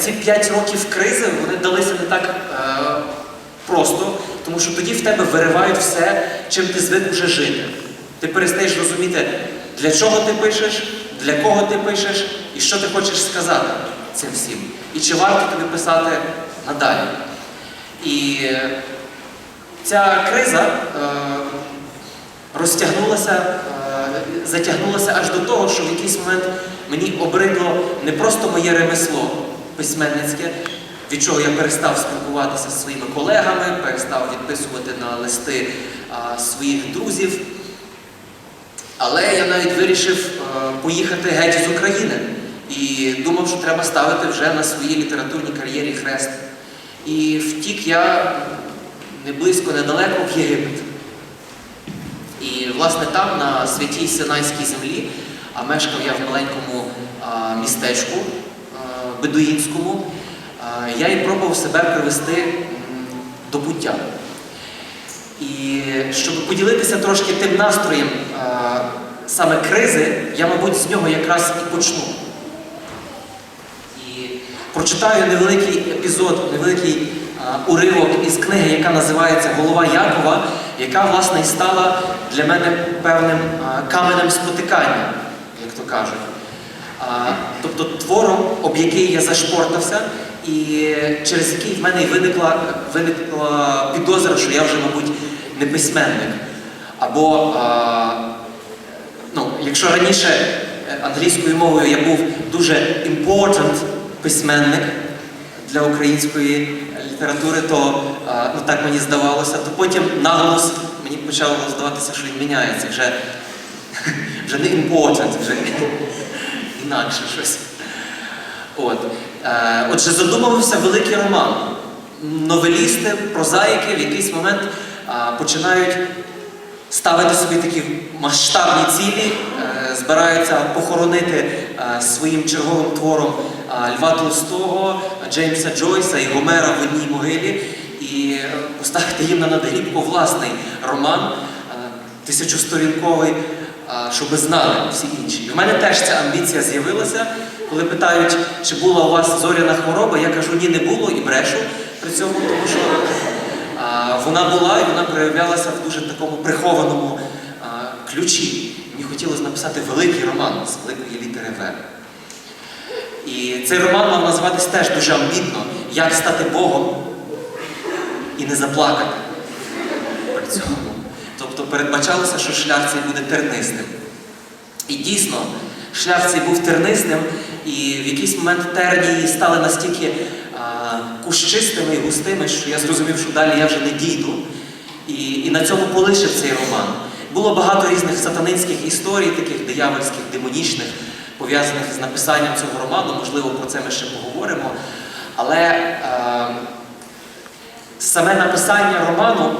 ці 5 років кризи вони далися не так е, просто, тому що тоді в тебе виривають все, чим ти звик вже жити. Ти перестаєш розуміти, для чого ти пишеш, для кого ти пишеш і що ти хочеш сказати цим всім. І чи варто тобі писати надалі. І е, ця криза е, розтягнулася, е, затягнулася аж до того, що в якийсь момент мені обридло не просто моє ремесло письменницьке, від чого я перестав спілкуватися зі своїми колегами, перестав відписувати на листи а, своїх друзів. Але я навіть вирішив е, поїхати геть з України і думав, що треба ставити вже на своїй літературній кар'єрі хрест. І втік я не близько, недалеко в Єгипет. І, власне, там, на святій Синайській землі, а мешкав я в маленькому а, містечку а, бедуїнському, я і пробував себе привести до буття. І щоб поділитися трошки тим настроєм саме кризи, я, мабуть, з нього якраз і почну. І прочитаю невеликий епізод, невеликий уривок із книги, яка називається Голова Якова, яка, власне, і стала для мене певним каменем спотикання, як то кажуть. Тобто твором, об який я зашпортався, і через який в мене виникла, виникла підозра, що я вже, мабуть, не письменник. Або, а, ну, якщо раніше е, англійською мовою я був дуже important письменник для української літератури, то а, ну, так мені здавалося, то потім наголос мені почало здаватися, що він міняється. Вже, вже не important, вже інакше щось. От. Е, отже, задумувався великий роман. Новелісти, прозаїки в якийсь момент а, починають ставити собі такі масштабні цілі, е, збираються похоронити е, своїм черговим твором е, Льва Толстого, Джеймса Джойса і Гомера в одній могилі і е, поставити їм на надгрібку власний роман е, тисячосторінковий, е, щоб знали всі інші. І в мене теж ця амбіція з'явилася. Коли питають, чи була у вас зоряна хвороба, я кажу, ні, не було і брешу при цьому, тому що а, вона була і вона проявлялася в дуже такому прихованому а, ключі. Мені хотілося написати великий роман з великої літери В. І цей роман мав називатись теж дуже амбітно Як стати Богом і не заплакати при цьому. Тобто передбачалося, що шлях цей буде тернистим. І дійсно, шлях цей був тернистим, і в якийсь момент тернії стали настільки а, кущистими і густими, що я зрозумів, що далі я вже не дійду. І, і на цьому полишив цей роман. Було багато різних сатанинських історій, таких диявольських, демонічних, пов'язаних з написанням цього роману. Можливо, про це ми ще поговоримо. Але е, саме написання роману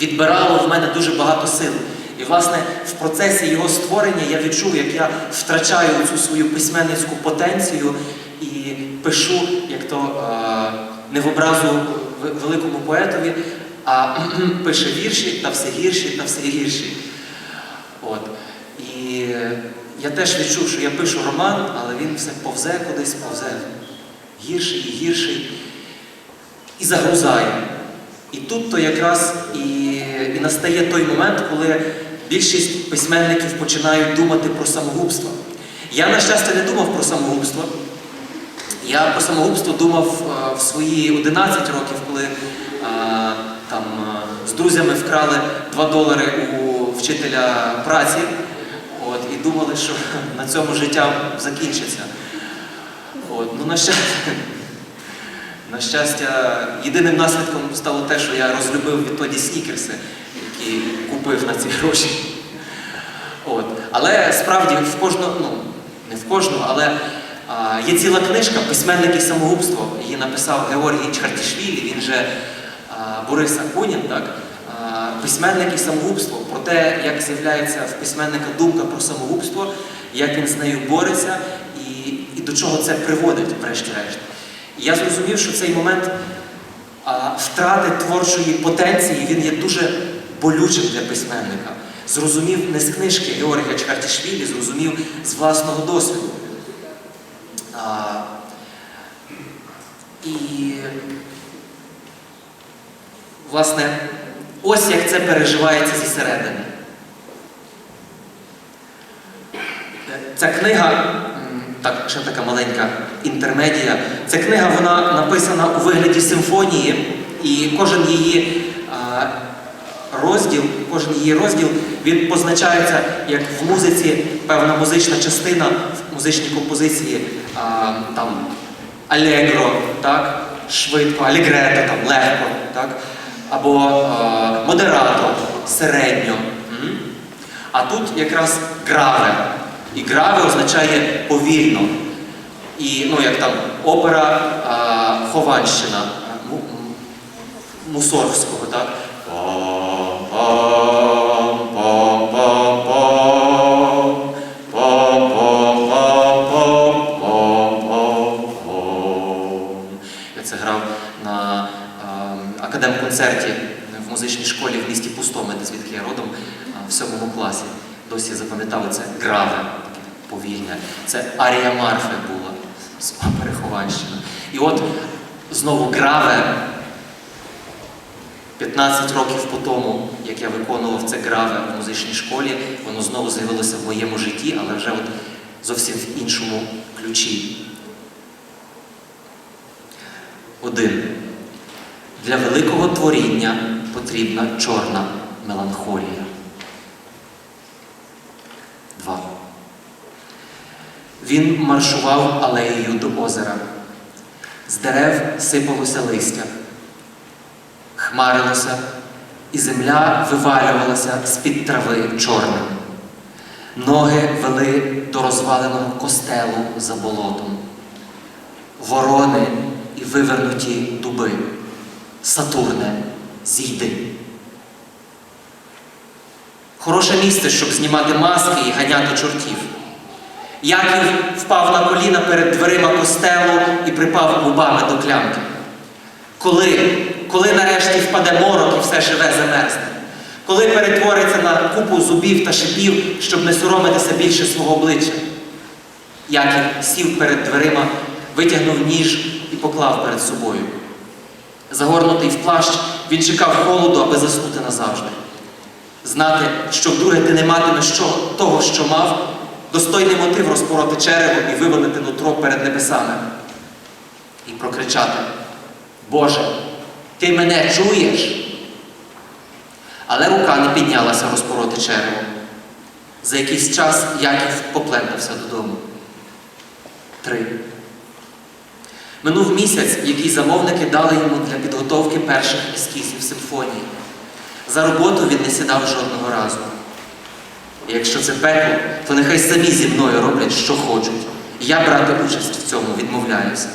відбирало в мене дуже багато сил. І, власне, в процесі його створення я відчув, як я втрачаю цю свою письменницьку потенцію і пишу, як то не в образу великому поетові, а пише вірші та все гірші та все гірші. От. І я теж відчув, що я пишу роман, але він все повзе кудись, повзе гірший і гірший і загрузає. І тут то якраз і настає той момент, коли більшість письменників починають думати про самогубство. Я, на щастя, не думав про самогубство. Я про самогубство думав е, в свої 11 років, коли е, там е, з друзями вкрали 2 долари у вчителя праці. От, і думали, що на цьому життя закінчиться. От, ну, на щастя, на щастя, єдиним наслідком стало те, що я розлюбив відтоді снікерси, які купив на ці гроші. От. Але справді в кожного, ну, не в кожного, але а, є ціла книжка Письменники самогубство. Її написав Георгій Чхартішвілі, він же а, Борис Акунін, так? А, Письменники самогубство. Про те, як з'являється в письменника думка про самогубство, як він з нею бореться і, і до чого це приводить, врешті-решт. Я зрозумів, що цей момент а, втрати творчої потенції він є дуже болючим для письменника. Зрозумів не з книжки Георгія Чхартішвілі, зрозумів з власного досвіду. А, І, власне, ось як це переживається зі середини. Ця книга, так, ще така маленька інтермедія. Ця книга вона написана у вигляді симфонії, і кожен її а, розділ, кожен її розділ він позначається як в музиці певна музична частина в музичній композиції там алегро, так, швидко, алегрето, там легко, так, або а, середньо. А тут якраз граве. І граве означає повільно. І, ну, як там опера Хованщина а, Му- М- Мусоргського, так? Досі запам'ятав це граве, таке повільне. Це Арія Марфи була з опери І от знову граве 15 років по тому, як я виконував це граве в музичній школі, воно знову з'явилося в моєму житті, але вже от зовсім в іншому ключі. Один. Для великого творіння потрібна чорна меланхолія. Два. Він маршував алеєю до озера. З дерев сипалося листя хмарилося, і земля вивалювалася з-під трави чорним. Ноги вели до розваленого костелу за болотом. Ворони і вивернуті дуби. Сатурне, зійди. Хороше місце, щоб знімати маски і ганяти чортів. Яків впав на коліна перед дверима костелу і припав губами до клямки. Коли, коли нарешті впаде морок і все живе замерзне? Коли перетвориться на купу зубів та шипів, щоб не соромитися більше свого обличчя? Яків сів перед дверима, витягнув ніж і поклав перед собою. Загорнутий в плащ, він чекав холоду, аби заснути назавжди. Знати, що вдруге ти не матимеш що, того, що мав, достойний мотив розпороти черево і вивалити нутро перед небесами. І прокричати. Боже, ти мене чуєш? Але рука не піднялася розпороти черево. За якийсь час Яків поплентався додому. Три. Минув місяць, який замовники дали йому для підготовки перших ескізів симфонії. За роботу він не сідав жодного разу. І якщо це пекло, то нехай самі зі мною роблять, що хочуть. Я брати участь в цьому відмовляюся.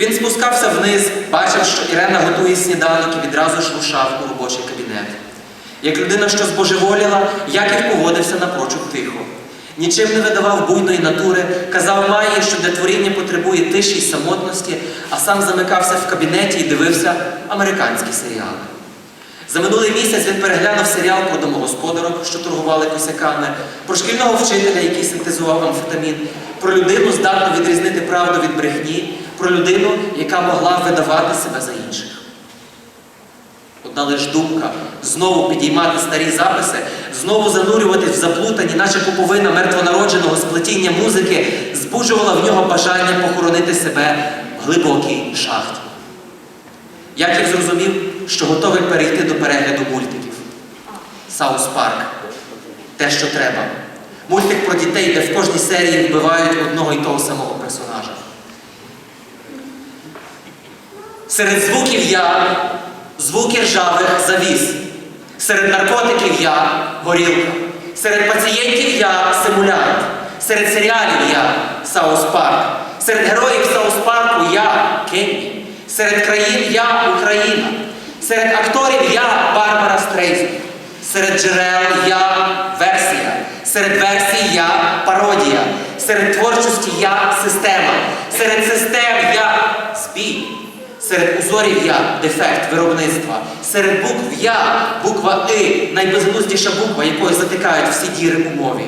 Він спускався вниз, бачив, що Ірена готує сніданок і відразу ж рушав у робочий кабінет. Як людина, що збожеволіла, Яків поводився напрочуд тихо. Нічим не видавав буйної натури, казав Майї, що для творіння потребує тиші й самотності, а сам замикався в кабінеті і дивився американські серіали. За минулий місяць він переглянув серіал про домогосподарок, що торгували косяками, про шкільного вчителя, який синтезував амфетамін, про людину, здатну відрізнити правду від брехні, про людину, яка могла видавати себе за інших. Одна лиш думка знову підіймати старі записи, знову занурюватись в заплутані, наче пуповина мертвонародженого сплетіння музики, збуджувала в нього бажання похоронити себе в глибокій шахті. Яків зрозумів, що готовий перейти до перегляду мультиків. Саус Парк. Те, що треба. Мультик про дітей, де в кожній серії вбивають одного і того самого персонажа. Серед звуків я звуки ржавих завіс. Серед наркотиків я горілка. Серед пацієнтів я симулянт. Серед серіалів я Саус Парк. Серед героїв Саус Парку я Кенні. Серед країн я Україна. Серед акторів я Барбара Стрейзен. Серед джерел я версія. Серед версій я пародія. Серед творчості я система. Серед систем я збій. Серед узорів я дефект виробництва. Серед букв я буква И, найбезглуздіша буква, якою затикають всі діри у мові.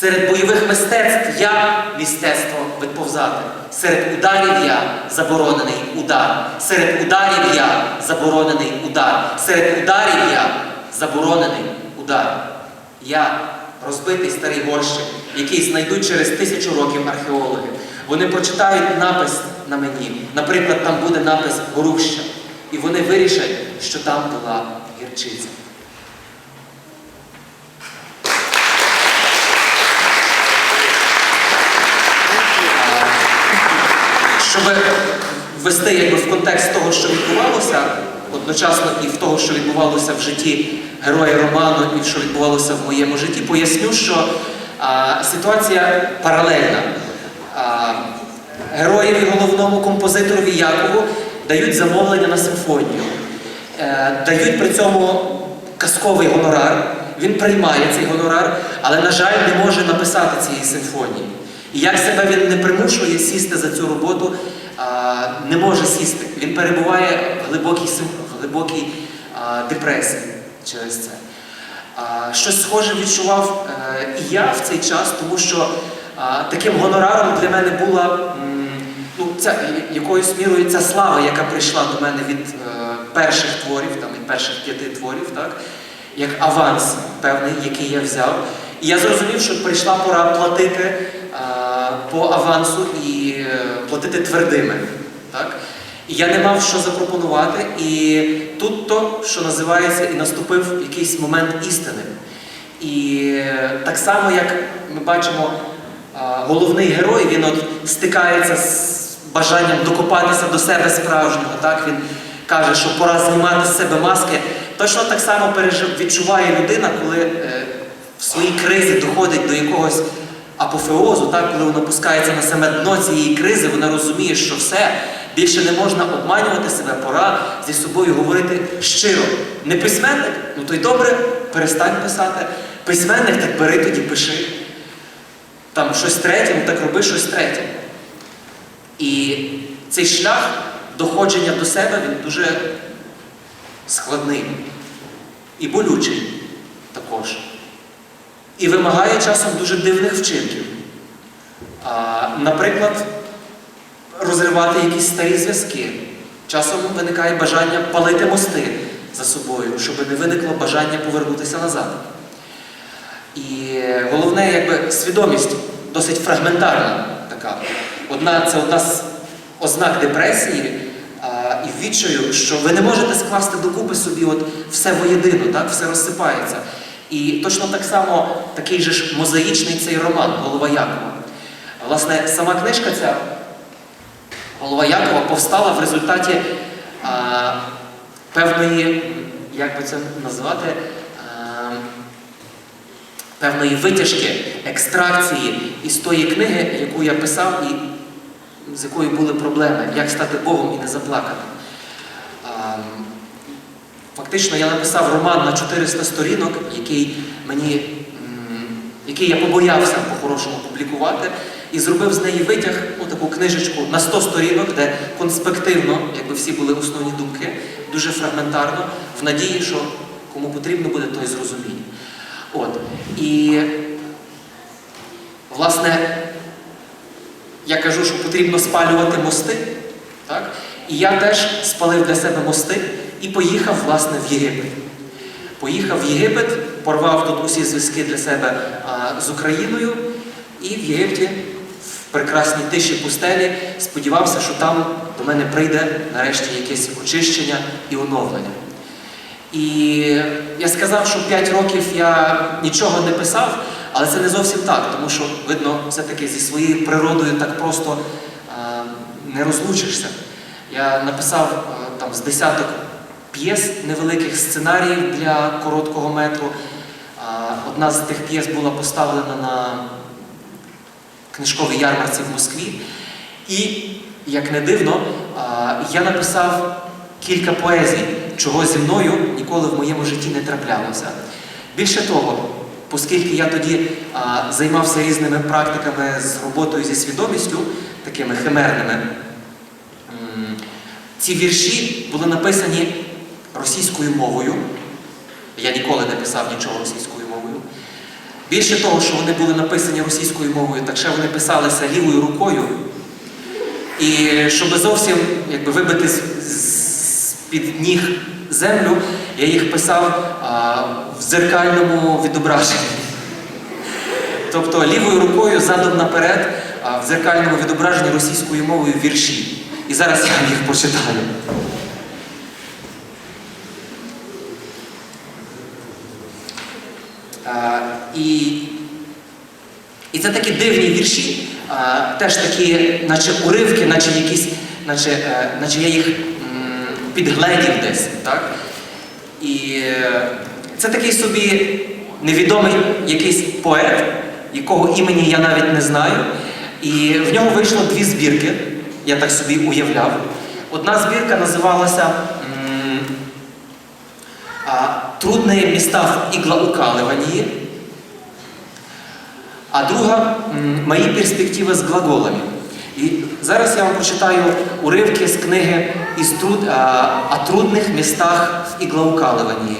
Серед бойових мистецтв я мистецтво відповзати. Серед ударів я заборонений удар. Серед ударів я заборонений удар. Серед ударів я заборонений удар. Я розбитий старий горщик, який знайдуть через тисячу років археологи. Вони прочитають напис на мені. Наприклад, там буде напис Горуща. І вони вирішать, що там була гірчиця. Щоб ввести якби, в контекст того, що відбувалося, одночасно і в того, що відбувалося в житті героя роману, і що відбувалося в моєму житті, поясню, що а, ситуація паралельна. А, героєві головному композиторові Якову дають замовлення на симфонію, е, дають при цьому казковий гонорар. Він приймає цей гонорар, але, на жаль, не може написати цієї симфонії. І як себе він не примушує сісти за цю роботу, не може сісти. Він перебуває в глибокій, в глибокій депресії через це. Щось схоже відчував е, і я в цей час, тому що таким гонораром для мене була ну, ця, якоюсь мірою ця слава, яка прийшла до мене від е, перших творів, там, від перших п'яти творів, так? як аванс певний, який я взяв. І я зрозумів, що прийшла пора платити по авансу і е, платити твердими. Так? І я не мав що запропонувати, і тут то, що називається, і наступив якийсь момент істини. І е, так само, як ми бачимо, головний герой, він от стикається з бажанням докопатися до себе справжнього. Так? Він каже, що пора знімати з себе маски. Точно так само пережив, відчуває людина, коли е, в своїй кризі доходить до якогось апофеозу, так? коли вона пускається на саме дно цієї кризи, вона розуміє, що все, більше не можна обманювати себе, пора зі собою говорити щиро. Не письменник, ну то й добре, перестань писати. Письменник, так бери тоді пиши. Там щось третє, ну так роби щось третє. І цей шлях доходження до себе він дуже складний і болючий також. І вимагає часом дуже дивних вчинків. А, наприклад, розривати якісь старі зв'язки. Часом виникає бажання палити мости за собою, щоб не виникло бажання повернутися назад. І головне, якби свідомість досить фрагментарна така. Одна, це одна з ознак депресії а, і відчаю, що ви не можете скласти докупи собі от все воєдино, так? все розсипається. І точно так само такий же ж мозаїчний цей роман Голова Якова. Власне, сама книжка ця Голова Якова повстала в результаті а, певної, як би це назвати, а, певної витяжки, екстракції із тої книги, яку я писав, і з якою були проблеми, як стати Богом і не заплакати. Фактично я написав роман на 400 сторінок, який мені, який я побоявся по-хорошому публікувати, і зробив з неї витяг, ну, таку книжечку на 100 сторінок, де конспективно, якби всі були основні думки, дуже фрагментарно, в надії, що кому потрібно буде, той зрозуміє. От. І, власне, я кажу, що потрібно спалювати мости. Так? І я теж спалив для себе мости і поїхав, власне, в Єгипет. Поїхав в Єгипет, порвав тут усі зв'язки для себе а, з Україною, і в Єгипті, в прекрасній тиші пустелі, сподівався, що там до мене прийде нарешті якесь очищення і оновлення. І я сказав, що 5 років я нічого не писав, але це не зовсім так, тому що, видно, все-таки зі своєю природою так просто а, не розлучишся. Я написав а, там з десяток п'єс невеликих сценаріїв для короткого метру. Одна з тих п'єс була поставлена на книжковій ярмарці в Москві. І, як не дивно, я написав кілька поезій, чого зі мною ніколи в моєму житті не траплялося. Більше того, оскільки я тоді займався різними практиками з роботою зі свідомістю, такими химерними, ці вірші були написані російською мовою. Я ніколи не писав нічого російською мовою. Більше того, що вони були написані російською мовою, так ще вони писалися лівою рукою. І щоб зовсім якби, вибити з, з під ніг землю, я їх писав а, в дзеркальному відображенні. Тобто лівою рукою задом наперед а, в дзеркальному відображенні російською мовою вірші. І зараз я їх почитаю. І, і це такі дивні вірші, теж такі, наче уривки, наче якісь, наче, е, наче я їх підгледів десь. Так? І е, це такий собі невідомий якийсь поет, якого імені я навіть не знаю. І в нього вийшло дві збірки, я так собі уявляв. Одна збірка називалася Трудные места в иглоукалывании, а друга Мої перспективи з глаголами. І зараз я вам прочитаю уривки з книги із труд, «О трудних містах в іглоукалуванні.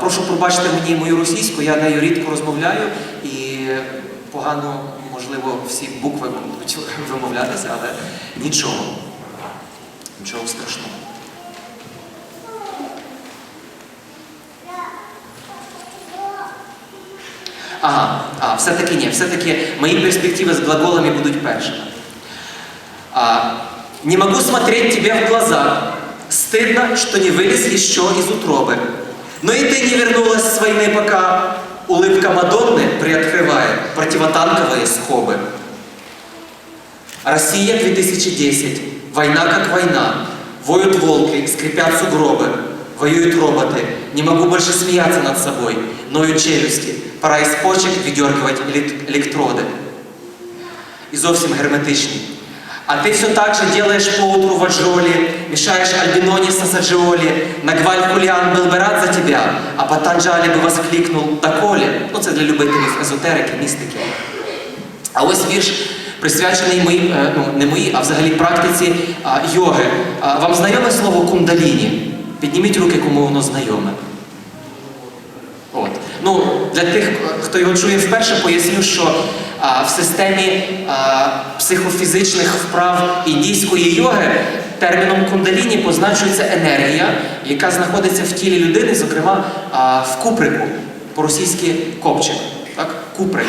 Прошу пробачити мені мою російську, я нею рідко розмовляю і погано, можливо, всі букви будуть вимовлятися, але нічого. Нічого страшного. Ага, а, все-таки ні, все-таки мої перспективи з глаголами будуть першими. А, не могу смотреть тебе в глаза. Стыдно, что не вылез еще из утробы. Но и ты не вернулась с войны пока. Улыбка Мадонны приоткрывает противотанковые схобы. Россия 2010. Война как война. Воют волки, скрипят сугробы. Воюют роботы. Не могу больше смеяться над собой. Ноют челюсти. Пора из почек выдергивать элект- электроды. И зовсім герметичні. А ти все так же делаешь поутру в аджолі, мешаешь альбинониса с аджиолі, Нагваль Куліан был бы рад за тебя, а Патанджалі би воскликнул «Доколе». Ну, це для любителів езотерики, містики. А ось вірш присвячений моїм, е, ну не моїй, а взагалі практиці а, йоги. А, вам знайоме слово кундаліні? Підніміть руки, кому воно знайоме. От. Ну, для тих, хто його чує вперше, поясню, що а, в системі а, психофізичних вправ індійської йоги терміном кундаліні позначується енергія, яка знаходиться в тілі людини, зокрема а, в куприку, по-російськи копчик, так? куприк.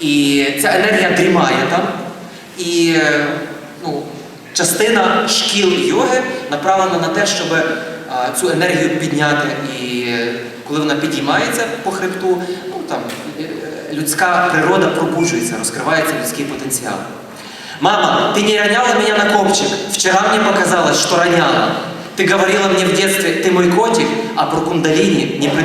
І ця енергія дрімає там. І е, ну, частина шкіл йоги направлена на те, щоб а, цю енергію підняти. І е, коли вона підіймається по хребту, ну, там, е, людська природа пробуджується, розкривається людський потенціал. Мама, ты не роняла меня на копчик. Вчера мне показалось, что роняла. Ты говорила мне в детстве, ты мой котик, а про кундалини не предупредила.